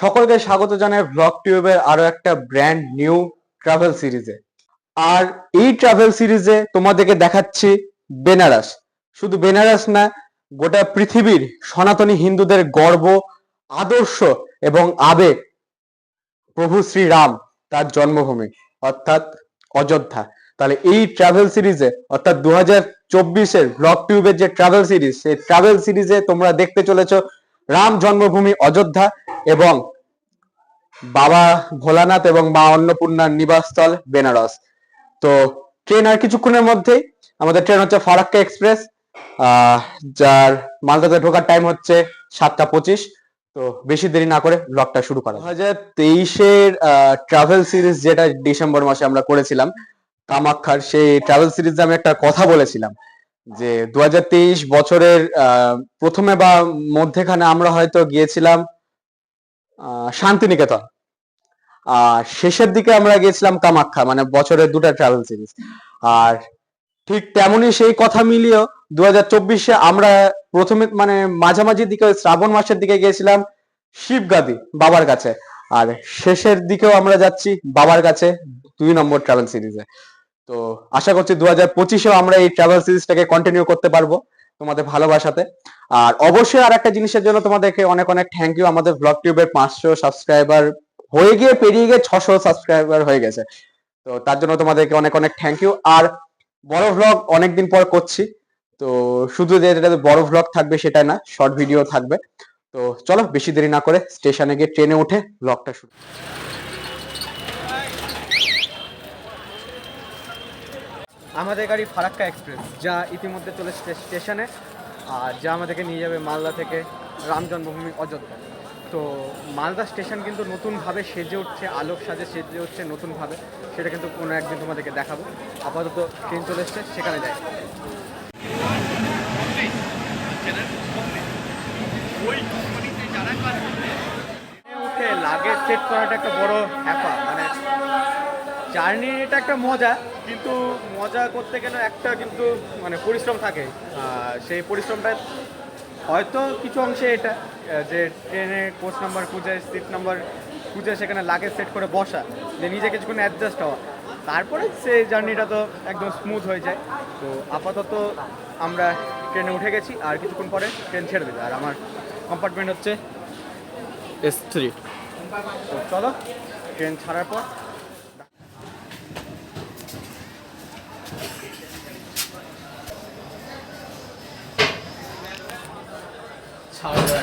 সকলকে স্বাগত জানাই ব্লগ টিউবের আরও একটা ব্র্যান্ড নিউ ট্রাভেল সিরিজে আর এই ট্রাভেল সিরিজে তোমাদেরকে দেখাচ্ছি বেনারস শুধু বেনারস না, গোটা পৃথিবীর সনাতনী হিন্দুদের গর্ব, আদর্শ এবং আবেগ। প্রভু শ্রীরাম তার জন্মভূমি, অর্থাৎ অযোধ্যা। তাহলে এই ট্রাভেল সিরিজে অর্থাৎ দু হাজার চব্বিশের ব্লগ টিউবের যে ট্রাভেল সিরিজ সেই ট্রাভেল সিরিজে তোমরা দেখতে চলেছো রাম জন্মভূমি অযোধ্যা এবং বাবা ভোলানাথ এবং মা অন্নপূর্ণার নিবাসস্থল বেনারস। তো ট্রেন আর কিছুক্ষণের মধ্যেই আমাদের ট্রেন হচ্ছে ফারাক্কা এক্সপ্রেস যার মালদাতে ঢোকার টাইম হচ্ছে সাতটা পঁচিশ। তো বেশি দেরি না করে ব্লগটা শুরু করা দু হাজার তেইশের ট্রাভেল সিরিজ যেটা ডিসেম্বর মাসে আমরা করেছিলাম, কামাখ্যার সেই ট্রাভেল সিরিজে আমি একটা কথা বলেছিলাম। যে দুই হাজার তেইশ বছরের প্রথমে বা মধ্যেখানে আমরা হয়তো গিয়েছিলাম শান্তিনিকেতন। আর শেষের দিকে আমরা গিয়েছিলাম কামাখ্যা মানে বছরের দুটা ট্রাভেল সিরিজ আর ঠিক তেমনই সেই কথা মিলিয়েও দু হাজার চব্বিশে আমরা প্রথমে মানে মাঝামাঝি দিকে শ্রাবণ মাসের দিকে গিয়েছিলাম শিবগাদি, বাবার কাছে। আর শেষের দিকেও আমরা যাচ্ছি বাবার কাছে দুই নম্বর ট্রাভেল সিরিজে তো আশা করছি দু হাজার পঁচিশেও আমরা এই ট্রাভেল সিরিজটাকে কন্টিনিউ করতে পারব তোমাদের ভালোবাসাতে। আর অবশ্যই আর একটা জিনিসের জন্য তোমাদেরকে অনেক অনেক থ্যাংক ইউ আমাদের ব্লগ টিউবের পাঁচশো সাবস্ক্রাইবার হয়ে গিয়ে পেরিয়ে গিয়ে ছশো সাবস্ক্রাইবার হয়ে গেছে। তো তার জন্য তোমাদেরকে অনেক অনেক থ্যাংক ইউ আর বড় ভ্লগ অনেকদিন পর করছি, তো শুধু যে যেটা বড় ভ্লগ থাকবে সেটা না শর্ট ভিডিও থাকবে। তো চলো বেশি দেরি না করে স্টেশনে গিয়ে ট্রেনে উঠে ভ্লগটা শুরু আমাদের গাড়ি ফারাক্কা এক্সপ্রেস, যা ইতিমধ্যে চলে স্টেশনে, আর যা আমাদেরকে নিয়ে যাবে মালদা থেকে রাম জন্মভূমি অযোধ্যা। তো মালদা স্টেশন কিন্তু নতুনভাবে সেজে উঠছে, আলোক সাজে সেজে উঠছে নতুনভাবে। সেটা কিন্তু কোনো একদিন তোমাদেরকে দেখাবো। আপাতত ট্রেন চলে এসছে, সেখানে যাই। লাগেজ সেট করাটা একটা বড় হ্যাপা মানে জার্নি এটা একটা মজা কিন্তু মজা করতে গেলে একটা কিন্তু মানে পরিশ্রম থাকে। সেই পরিশ্রমটা হয়তো কিছু অংশে এটা যে ট্রেনে কোচ নাম্বার খুঁজে সিট নাম্বার খুঁজে সেখানে লাগেজ সেট করে বসা যে নিজে কিছুক্ষণ অ্যাডজাস্ট হওয়া। তারপরে সেই জার্নিটা তো একদম স্মুথ হয়ে যায়। তো আপাতত আমরা ট্রেনে উঠে গেছি আর কিছুক্ষণ পরে ট্রেন ছেড়ে দেবে। আর আমার কম্পার্টমেন্ট হচ্ছে এস থ্রি তো চলো ট্রেন ছাড়ার পর ছাড়লো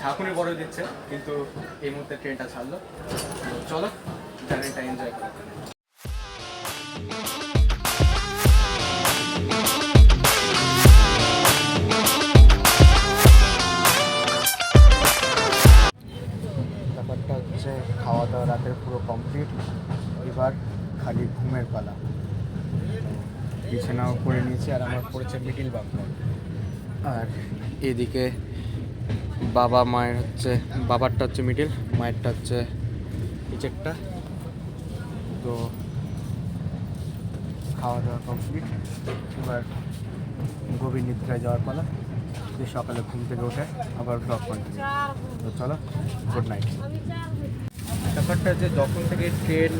ঝাঁকুনি বড় দিচ্ছে, কিন্তু এই মুহূর্তে ট্রেনটা ছাড়লো। চলো, জার্নিটা এনজয় করি। ব্যাপারটা হচ্ছে খাওয়া দাওয়া রাতের পুরো কমপ্লিট এবার খালি ঘুমের পালা। বিছানাও করে নিয়েছি, আর আমার পড়েছে মিডিল বাংলা আর এদিকে বাবা, মায়ের হচ্ছে, বাবারটা হচ্ছে মিডিল মায়েরটা হচ্ছে নিচেরটা। তো খাওয়া দাওয়া কমপ্লিট এবার গভীর নিদ্রায় যাওয়ার পালা। যে সকালে ঘুম থেকে উঠে আবার ব্লগ কন্টিনিউ তো চলো গুড নাইট ব্যাপারটা যে যখন থেকে ট্রেন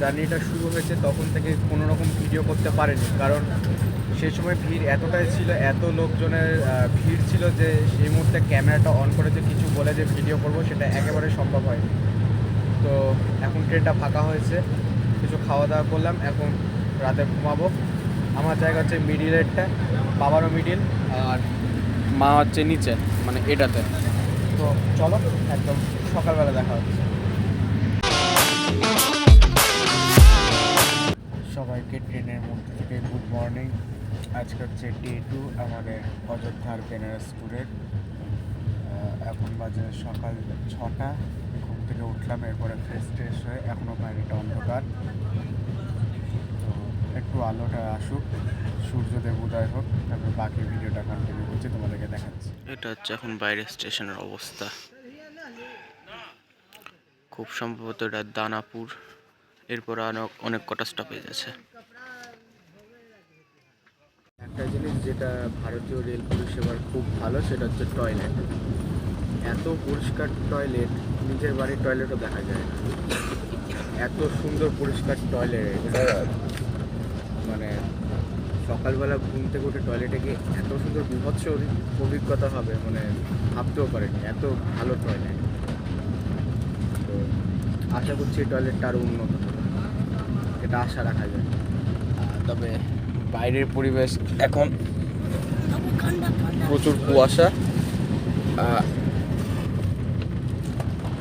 জার্নিটা শুরু হয়েছে, তখন থেকে কোনো রকম ভিডিও করতে পারেনি। কারণ সেই সময় ভিড় এতটাই ছিল, এত লোকজনের ভিড় ছিল যে সেই মুহূর্তে ক্যামেরাটা অন করে যে কিছু বলে যে ভিডিও করব, সেটা একেবারে সম্ভব হয়নি। তো এখন ট্রেনটা ফাঁকা হয়েছে, কিছু খাওয়া দাওয়া করলাম, এখন রাতে ঘুমাবো। আমার জায়গা হচ্ছে মিডিলেরটা বাবারও মিডিল আর মা হচ্ছে নিচে মানে এটাতে। তো চলো, একদম সকালবেলা দেখা হচ্ছে। সবাইকে ট্রেনের মধ্যে থেকে গুড মর্নিং আজকে হচ্ছে ডে টু আমাদের অযোধ্যার বেনারস ট্যুরের এখন বাজে সকাল ছটা। ঘুম থেকে উঠলাম, এরপরে ফ্রেশ ট্রেশ হয়ে এখনও বাইরেটা অন্ধকার। তো একটু আলোটা আসুক, সূর্যদেব উদয় হোক, তারপর বাকি ভিডিওটা কন্টিনিউ করছি, তোমাদেরকে দেখাচ্ছি। এটা হচ্ছে এখন বাইরের স্টেশনের অবস্থা। খুব সম্ভবত এটা দানাপুর। এরপর অনেক অনেক কটা স্টপেজ আছে একটা জিনিস যেটা ভারতীয় রেল পরিষেবার খুব ভালো, সেটা হচ্ছে টয়লেট এত পরিষ্কার টয়লেট নিজের বাড়ির টয়লেটও দেখা যায় না। এত সুন্দর পরিষ্কার টয়লেট মানে সকালবেলা ঘুম থেকে উঠে টয়লেটে গিয়ে এত সুন্দর বিভৎস অভি- অভিজ্ঞতা হবে মানে ভাবতেও পারেনি, এত ভালো টয়লেট তো আশা করছি টয়লেটটা আরও উন্নত এটা আশা রাখা যায়। তবে বাইরের পরিবেশ এখন প্রচুর কুয়াশা।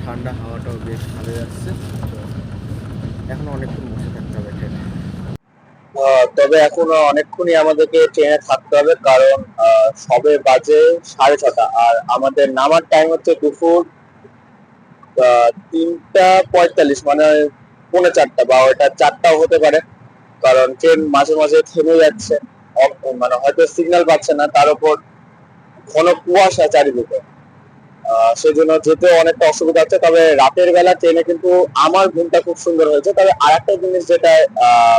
ঠান্ডা হাওয়াটাও বেশ ভালো যাচ্ছে এখনও অনেকক্ষণ বসে থাকতে হবে ট্রেনে। তবে এখন অনেকক্ষণই আমাদেরকে ট্রেনে থাকতে হবে, কারণ সবে বাজে সাড়ে ছটা। আর আমাদের নামার টাইম হচ্ছে দুপুর তিনটা পঁয়তাল্লিশ মানে পৌনে চারটা বা ওটা চারটাও হতে পারে। কারণ ট্রেন মাঝে মাঝে থেমে যাচ্ছে। মানে হয়তো সিগন্যাল পাচ্ছে না তার উপর ঘন কুয়াশা চারিদিকে। আহ, সেজন্য যেতে অনেকটা অসুবিধা হচ্ছে। তবে রাতের বেলা ট্রেনে কিন্তু আমার ঘুমটা খুব সুন্দর হয়েছে। তবে আরেকটা জিনিস যেটা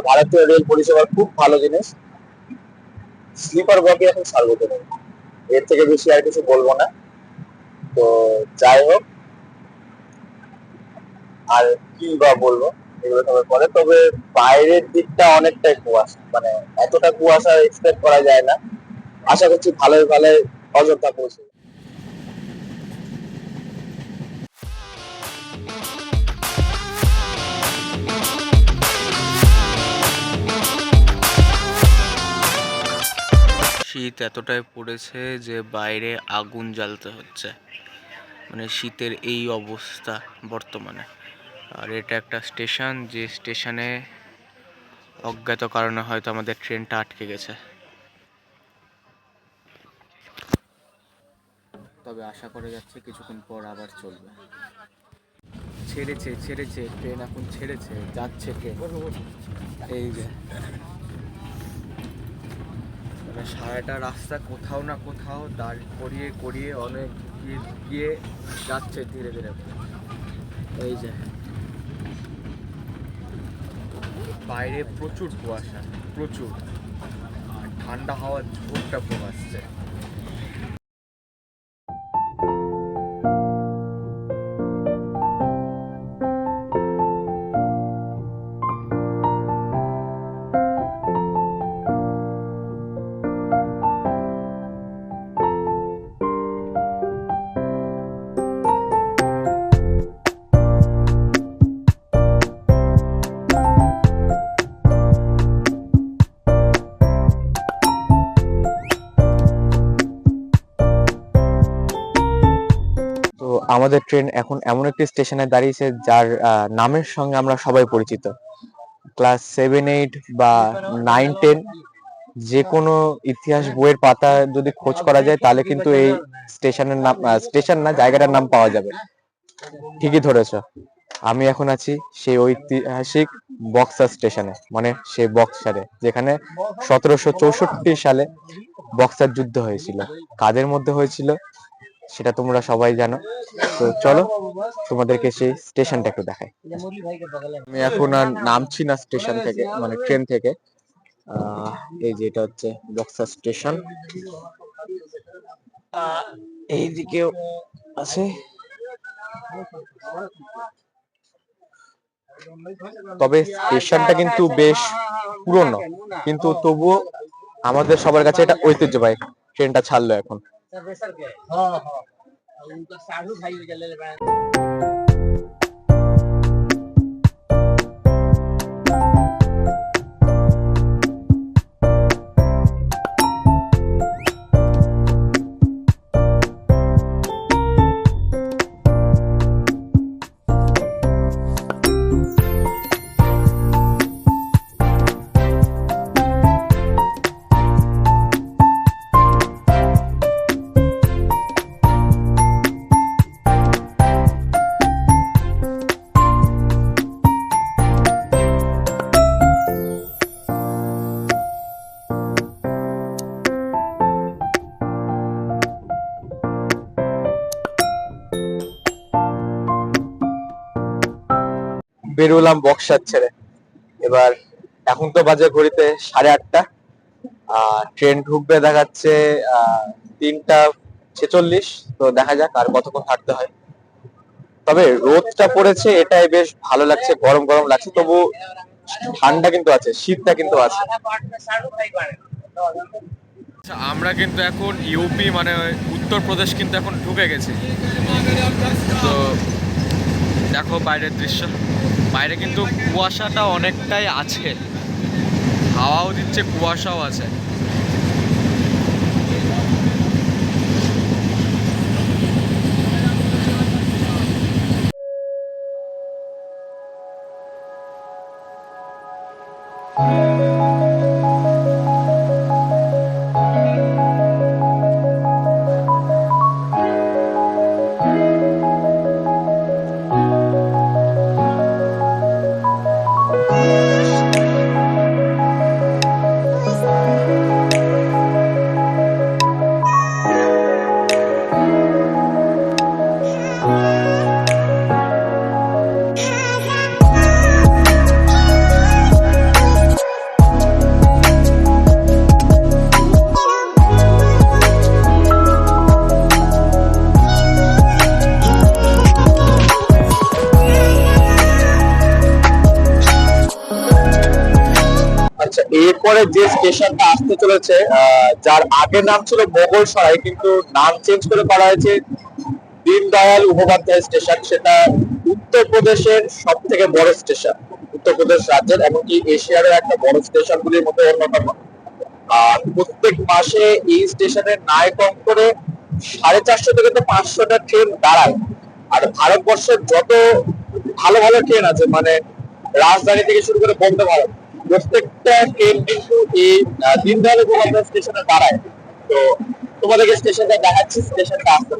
ভারতীয় রেল পরিষেবার খুব ভালো জিনিস স্লিপার বগি এখন সার্বজনীন এর থেকে বেশি আর কিছু বলব না। তো যাই হোক আর কি বা বলব? এগুলো তবে বাইরের দিকটা অনেকটাই কুয়াশা মানে এতটা কুয়াশা এক্সপেক্ট করা যায় না। আশা করছি ভালোই ভালোই অযোধ্যা পৌঁছে শীত এতটাই পড়েছে যে বাইরে আগুন জ্বালতে হচ্ছে। মানে শীতের এই অবস্থা বর্তমানে। আর এটা একটা স্টেশন, যে স্টেশনে অজ্ঞাত কারণে হয়তো আমাদের ট্রেনটা আটকে গেছে। তবে আশা করে যাচ্ছে কিছুক্ষণ পর আবার চলবে। ছেড়েছে ছেড়েছে, ট্রেন এখন ছেড়েছে, যাচ্ছে ট্রেন এই যে। মানে সারাটা রাস্তা কোথাও না কোথাও দাঁড় করিয়ে করিয়ে, অনেক গিয়ে গিয়ে যাচ্ছে ধীরে ধীরে। এই যে। বাইরে প্রচুর কুয়াশা প্রচুর। ঠান্ডা হাওয়ার ঝোঁকটা খুব আসছে। আমাদের ট্রেন এখন এমন একটি স্টেশনে দাঁড়িয়েছে যার নামের সঙ্গে আমরা সবাই পরিচিত। ক্লাস সেভেন এইট বা নাইন টেন যে কোনো ইতিহাস বইয়ের পাতা যদি খোঁজ করা যায়, তাহলে কিন্তু এই স্টেশনের নাম স্টেশন না, জায়গাটার নাম পাওয়া যাবে। ঠিকই ধরেছ। আমি এখন আছি সেই ঐতিহাসিক বক্সার স্টেশনে মানে সেই বক্সারে যেখানে সতেরোশো চৌষট্টি সালে বক্সার যুদ্ধ হয়েছিল। কাদের মধ্যে হয়েছিল? সেটা তোমরা সবাই জানো। তো চলো, তোমাদেরকে সেই স্টেশনটা একটু দেখাই। আমি এখন আর নামছি না স্টেশন থেকে মানে ট্রেন থেকে। এই যে এটা হচ্ছে বক্সা স্টেশন। এই দিকেও আছে। তবে স্টেশনটা কিন্তু বেশ পুরনো। কিন্তু তবুও আমাদের সবার কাছে এটা ঐতিহ্যবাহী ট্রেনটা ছাড়লো এখন। सर्वेसर के हाँ हाँ। उनका साधु भाई जल्ले বেরোলাম বক্সার ছেড়ে। এবার এখন তো বাজে ঘড়িতে সাড়ে আটটা। ট্রেন ঢুকবে দেখাচ্ছে তিনটা ছেচল্লিশ। তো দেখা যাক আর কতক্ষণ হাঁটতে হয়। তবে রোদটা পড়েছে এটাই বেশ ভালো লাগছে গরম গরম লাগছে। তবু ঠান্ডা কিন্তু আছে শীতটা কিন্তু আছে। আচ্ছা, আমরা কিন্তু এখন ইউপি মানে উত্তরপ্রদেশ কিন্তু এখন ঢুকে গেছি। তো দেখো বাইরের দৃশ্য। বাইরে কিন্তু কুয়াশাটা অনেকটাই আছে। হাওয়াও দিচ্ছে কুয়াশাও আছে। এরপরে যে স্টেশনটা আসতে চলেছে যার আগের নাম ছিল মোগল সরাই, কিন্তু নাম চেঞ্জ করে করা হয়েছে দীনদয়াল উপাধ্যায় স্টেশন। সেটা উত্তরপ্রদেশের সব থেকে বড় স্টেশন, উত্তরপ্রদেশ রাজ্যের, এমনকি এশিয়ার একটা বড় স্টেশনগুলির মধ্যে অন্যতম। আর প্রত্যেক মাসে এই স্টেশনের নাই কম করে সাড়ে চারশো থেকে তো পাঁচশোটা ট্রেন দাঁড়ায়। আর ভারতবর্ষের যত ভালো ভালো ট্রেন আছে মানে রাজধানী থেকে শুরু করে বন্দে ভারত প্রত্যেকটা ট্রেন কিন্তু এই দীনদয়াল উপাধ্যায় স্টেশনে দাঁড়ায়। তো তোমাদেরকে স্টেশনটা দেখাচ্ছি স্টেশনটা আসতে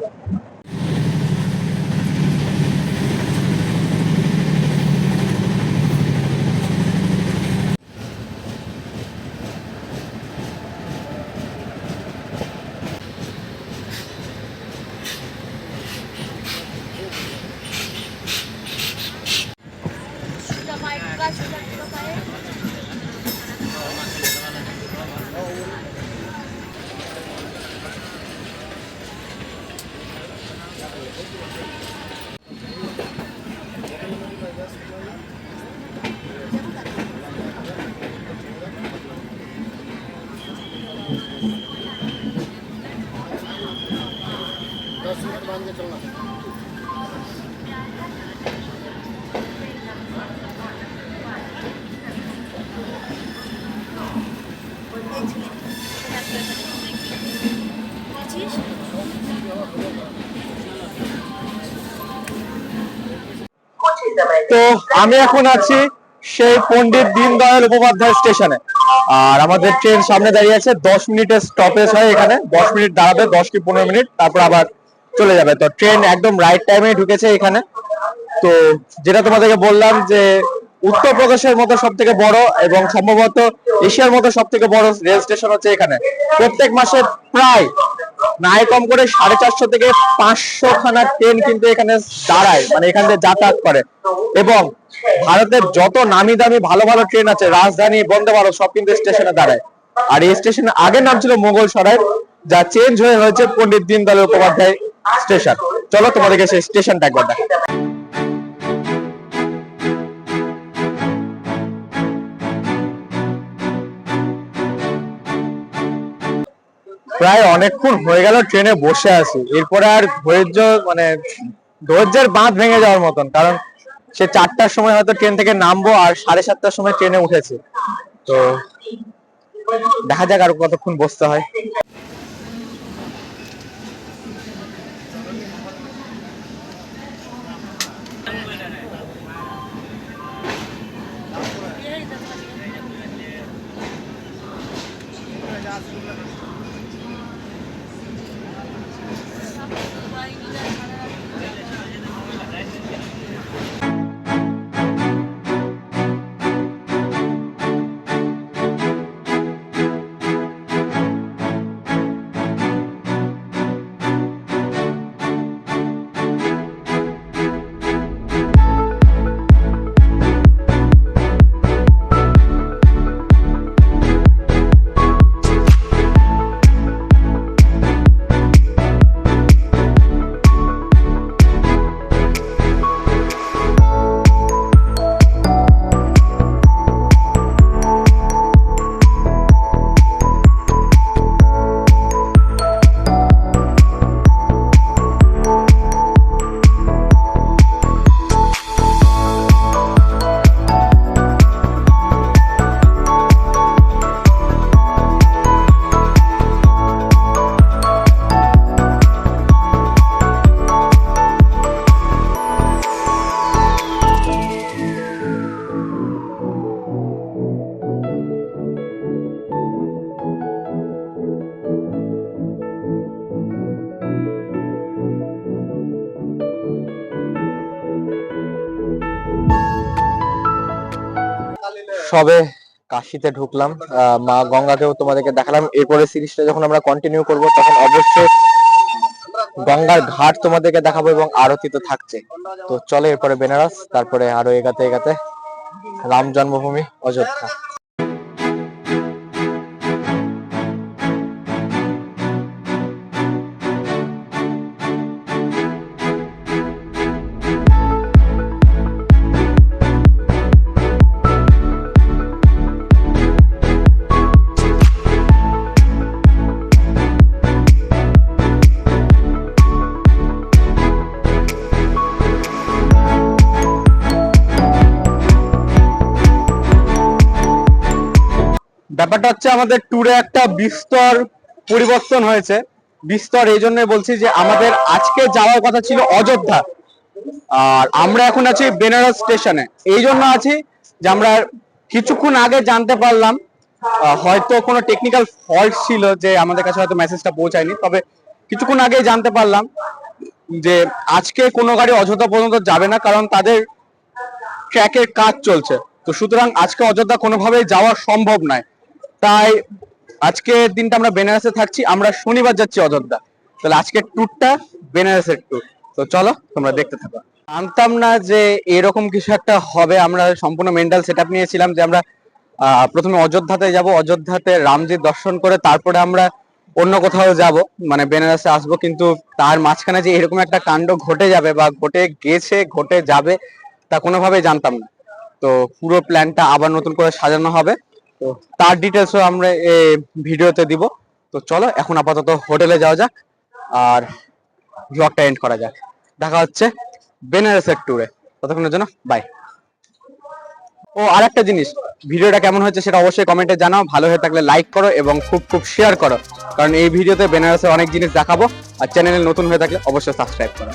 তো আমি এখন আছি সেই পণ্ডিত দীনদয়াল উপাধ্যায় স্টেশনে। আর আমাদের ট্রেন সামনে দাঁড়িয়ে আছে, দশ মিনিটের স্টপেজ হয় এখানে। দশ মিনিট দাঁড়াবে, দশ কি পনেরো মিনিট, তারপর আবার চলে যাবে। তো ট্রেন একদম রাইট টাইমে ঢুকেছে এখানে। তো যেটা তোমাদেরকে বললাম যে উত্তরপ্রদেশের মতো সব থেকে বড় এবং সম্ভবত এশিয়ার মতো সব থেকে বড় রেল স্টেশন হচ্ছে এখানে। প্রত্যেক মাসে প্রায় নাই কম করে সাড়ে চারশো থেকে পাঁচশো খানা ট্রেন কিন্তু এখানে দাঁড়ায় মানে এখান থেকে যাতায়াত করে। এবং ভারতের যত নামি দামি ভালো ভালো ট্রেন আছে, রাজধানী, বন্দে ভারত, সব কিন্তু স্টেশনে দাঁড়ায়। আর এই স্টেশনের আগের নাম ছিল মোগল সরাই যা চেঞ্জ হয়ে হয়েছে পণ্ডিত দীনদয়াল উপাধ্যায় স্টেশন। চলো তোমাদেরকে সেই স্টেশনটা একবার দেখাই। প্রায় অনেকক্ষণ হয়ে গেল ট্রেনে বসে আছি। এরপরে আর ধৈর্য মানে ধৈর্যের বাঁধ ভেঙে যাওয়ার মতন, কারণ সে চারটার সময় হয়তো ট্রেন থেকে নামবো আর সাড়ে সাতটার সময় ট্রেনে উঠেছে। তো দেখা যাক আর কতক্ষণ বসতে হয়। সবে কাশিতে ঢুকলাম। মা গঙ্গাকেও তোমাদেরকে দেখালাম। এরপরে সিরিজটা যখন আমরা কন্টিনিউ করব, তখন অবশ্যই গঙ্গার ঘাট তোমাদেরকে দেখাবো এবং আরতি তো থাকছে। তো চলে এরপরে বেনারস, তারপরে আরও এগাতে এগাতে রাম জন্মভূমি, অযোধ্যা। ব্যাপারটা হচ্ছে আমাদের ট্যুরে একটা বিস্তর পরিবর্তন হয়েছে। বিস্তর এই জন্য বলছি যে আমাদের আজকে যাওয়ার কথা ছিল অযোধ্যা। আর আমরা এখন আছি বেনারস স্টেশনে এই জন্য আছি যে আমরা কিছুক্ষণ আগে জানতে পারলাম হয়তো কোনো টেকনিক্যাল ফল্ট ছিল যে আমাদের কাছে হয়তো মেসেজটা পৌঁছায়নি। তবে কিছুক্ষণ আগে জানতে পারলাম যে আজকে কোনো গাড়ি অযোধ্যা পর্যন্ত যাবে না কারণ তাদের ট্র্যাকের কাজ চলছে। তো সুতরাং আজকে অযোধ্যা কোনোভাবেই যাওয়া সম্ভব নয়। তাই আজকে দিনটা আমরা বেনারসে থাকছি, আমরা শনিবার যাচ্ছি অযোধ্যা। তাহলে আজকের ট্যুরটা বেনারসের ট্যুর তো চলো, তোমরা দেখতে থাকো। জানতাম না যে এরকম কিছু একটা হবে। আমরা সম্পূর্ণ মেন্টাল সেট নিয়েছিলাম যে আমরা প্রথমে অযোধ্যাতে যাব। অযোধ্যাতে রামজির দর্শন করে তারপরে আমরা অন্য কোথাও যাব। মানে বেনারসে আসব, কিন্তু তার মাঝখানে যে এরকম একটা কাণ্ড ঘটে যাবে বা ঘটে গেছে, ঘটে যাবে, তা কোনোভাবেই জানতাম না। তো পুরো প্ল্যানটা আবার নতুন করে সাজানো হবে। তো তার ডিটেলসও আমরা ভিডিওতে দিব। তো চলো, এখন আপাতত হোটেলে যাওয়া যাক আর ব্লগটা এন্ড করা যাক। দেখা হচ্ছে বেনারসের ট্যুরে ততক্ষণের জন্য বাই ও আর একটা জিনিস, ভিডিওটা কেমন হয়েছে সেটা অবশ্যই কমেন্টে জানাও। ভালো হয়ে থাকলে লাইক করো এবং খুব খুব শেয়ার করো। কারণ এই ভিডিওতে বেনারসের অনেক জিনিস দেখাবো। আর চ্যানেলে নতুন হয়ে থাকলে অবশ্যই সাবস্ক্রাইব করো।